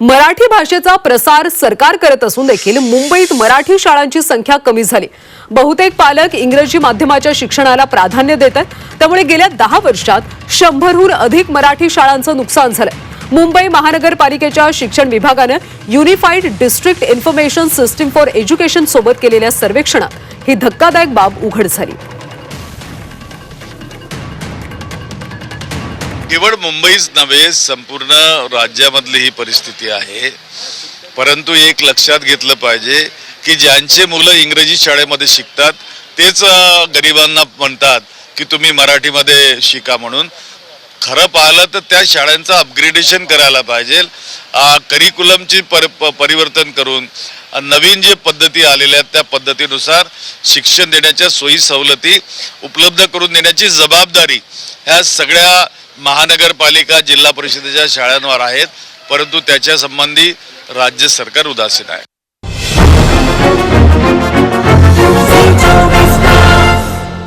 मराठी भाषेचा प्रसार सरकार करत असून देखील मुंबईत मराठी शाळांची संख्या कमी झाली. बहुतेक पालक इंग्रजी माध्यमाच्या शिक्षणाला प्राधान्य देत आहेत. त्यामुळे गेल्या दहा वर्षात शंभरहून अधिक मराठी शाळांचं नुकसान झालंय. मुंबई महानगरपालिकेच्या शिक्षण विभागानं unified district information system for education सोबत केलेल्या सर्वेक्षणात ही धक्कादायक बाब उघड झाली. केवळ मुंबईच नव्हे संपूर्ण राज्यामधली ही परिस्थिती आहे. परंतु एक लक्षात घेतलं पाहिजे की ज्यांचे मुलं इंग्रजी शाळेमध्ये शिकतात तेच गरिबांना म्हणतात की तुम्ही मराठीमध्ये शिका म्हणून. खरं पाहिलं तर त्या शाळांचं अपग्रेडेशन करायला पाहिजे. करिक्युलमची पर प- परिवर्तन करून नवीन जे पद्धती आलेल्या आहेत त्या पद्धतीनुसार शिक्षण देण्याच्या सोयी सवलती उपलब्ध करून देण्याची जबाबदारी ह्या सगळ्या महानगरपालिका जिल्हा परिषदेच्या शाळांवर आहेत परंतु त्याच्या संबंधी राज्य सरकार उदासीन आहे.